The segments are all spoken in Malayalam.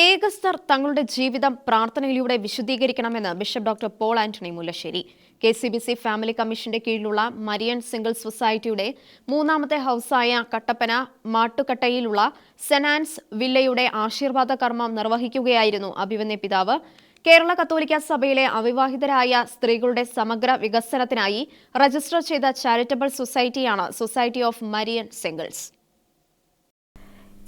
ഏകസ്ഥർ തങ്ങളുടെ ജീവിതം പ്രാർത്ഥനയിലൂടെ വിശുദ്ധീകരിക്കണമെന്ന് bishop doctor Paul Antony Mullassery. K C B C family കമ്മീഷന്റെ കീഴിലുള്ള മരിയൻ സിംഗിൾ സൊസൈറ്റിയുടെ മൂന്നാമത്തെ ഹൌസായ കട്ടപ്പന മാട്ടുകട്ടയിലുള്ള സെനാൻസ് വില്ലയുടെ ആശീർവാദ കർമ്മം നിർവഹിക്കുകയായിരുന്നു അഭിവന്യ പിതാവ്. കേരള കത്തോലിക്ക സഭയിലെ അവിവാഹിതരായ സ്ത്രീകളുടെ സമഗ്ര വികസനത്തിനായി രജിസ്റ്റർ ചെയ്ത ചാരിറ്റബിൾ സൊസൈറ്റിയാണ് സൊസൈറ്റി ഓഫ് മരിയൻ സിംഗിൾസ്.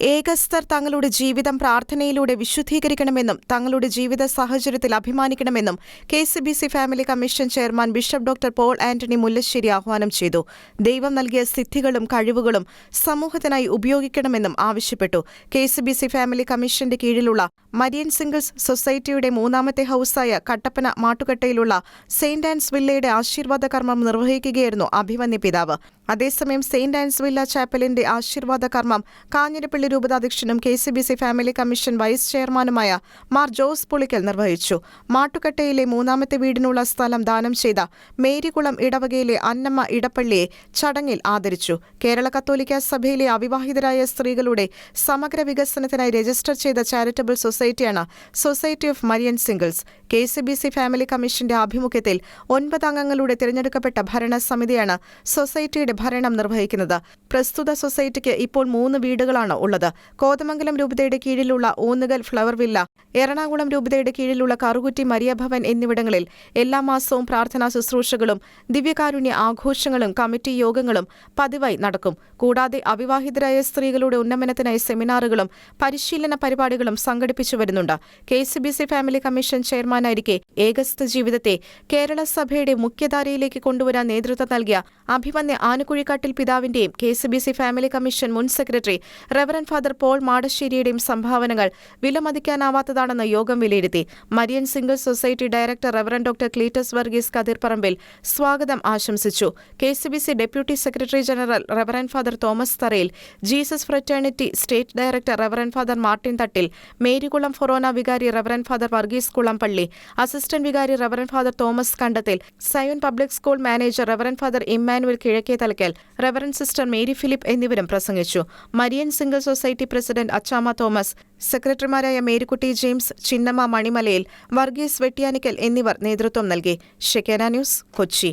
ഏകസ്ഥർ തങ്ങളുടെ ജീവിതം പ്രാർത്ഥനയിലൂടെ വിശുദ്ധീകരിക്കണമെന്നും തങ്ങളുടെ ജീവിത സാഹചര്യത്തിൽ അഭിമാനിക്കണമെന്നും K C B C family commission chairman bishop doctor Paul Antony Mullassery ആഹ്വാനം ചെയ്തു. ദൈവം നൽകിയ സിദ്ധികളും കഴിവുകളും സമൂഹത്തിനായി ഉപയോഗിക്കണമെന്നും ആവശ്യപ്പെട്ടു. K C B C family കമ്മീഷന്റെ കീഴിലുള്ള മരിയൻ സിംഗിൾസ് സൊസൈറ്റിയുടെ മൂന്നാമത്തെ ഹൌസായ കട്ടപ്പന മാട്ടുകട്ടയിലുള്ള സെയിന്റ് ആൻസ് വില്ലയുടെ ആശീർവാദ കർമ്മം നിർവഹിക്കുകയായിരുന്നു അഭിമന്യ പിതാവ്. അതേസമയം സെയിന്റ് ആൻസ് വില്ല ചാപ്പലിന്റെ ആശീർവാദ കർമ്മം Kanjirappally രൂപതാധ്യക്ഷനും K C B C family commission vice ചെയർമാനുമായ മാർ ജോസ് പുളിക്കൽ നിർവഹിച്ചു. മാട്ടുകട്ടയിലെ മൂന്നാമത്തെ വീടിനുള്ള സ്ഥലം ദാനം ചെയ്ത മേരികുളം ഇടവകയിലെ അന്നമ്മ ഇടപ്പള്ളിയെ ചടങ്ങിൽ ആദരിച്ചു. കേരള കത്തോലിക്ക സഭയിലെ അവിവാഹിതരായ സ്ത്രീകളുടെ സമഗ്ര വികസനത്തിനായി രജിസ്റ്റർ ചെയ്ത charitable സൊസൈറ്റിയാണ് society of Marian singles. K C B C family കമ്മീഷന്റെ ആഭിമുഖ്യത്തിൽ ഒൻപത് അംഗങ്ങളുടെ തിരഞ്ഞെടുക്കപ്പെട്ട ഭരണസമിതിയാണ് സൊസൈറ്റിയുടെ ഭരണം നിർവഹിക്കുന്നത്. പ്രസ്തുത സൊസൈറ്റിക്ക് ഇപ്പോൾ മൂന്ന് വീടുകളാണ് ഉള്ളത്. കോതമംഗലം രൂപതയുടെ കീഴിലുള്ള ഊന്നുകൽ ഫ്ലവർ വില്ല എറണാകുളം രൂപതയുടെ കീഴിലുള്ള കറുകുറ്റി മരിയഭവൻ എന്നിവിടങ്ങളിൽ എല്ലാ മാസവും പ്രാർത്ഥനാ ശുശ്രൂഷകളും ദിവ്യകാരുണ്യ ആഘോഷങ്ങളും കമ്മിറ്റി യോഗങ്ങളും പതിവായി നടക്കും. കൂടാതെ അവിവാഹിതരായ സ്ത്രീകളുടെ ഉന്നമനത്തിനായി സെമിനാറുകളും പരിശീലന പരിപാടികളും സംഘടിപ്പിച്ചു വരുന്നുണ്ട്. K C B C family commission ചെയർമാനായിരിക്കെ ഏകസ്ഥ ജീവിതത്തെ കേരള സഭയുടെ മുഖ്യധാരയിലേക്ക് കൊണ്ടുവരാൻ നേതൃത്വം നൽകിയ അഭിമന്യ ആനക്കുഴിക്കാട്ടിൽ പിതാവിന്റെയും K C B C family commission മുൻ സെക്രട്ടറി റവറൻ ഫാദർ പോൾ മാടശ്ശേരിയുടെയും സംഭാവനകൾ വിലമതിക്കാനാവാത്തതാണെന്ന് യോഗം വിലയിരുത്തി. Marian single society director reverend doctor Cletus Varghese Kathirparambil സ്വാഗതം ആശംസിച്ചു. K C B C deputy secretary general reverend father Thomas Tharayil Jesus fraternity state director reverend father Martin Thattil Marykulam forane വികാരി reverend father Varghese Kulampally assistant വികാരി reverend father Thomas Kandathil Zion public school manager reverend father Emmanuel Kizhakke Thalakkal reverend sister Mary Philip എന്നിവരും പ്രസംഗിച്ചു. Marian single society president Achamma Thomas സെക്രട്ടറിമാരായ മേരിക്കുട്ടി ജെയിംസ് ചിന്നമ്മ മണിമലയിൽ വർഗീസ് വെട്ടിയാനിക്കൽ എന്നിവർ നേതൃത്വം നൽകി. Shekinah news Kochi.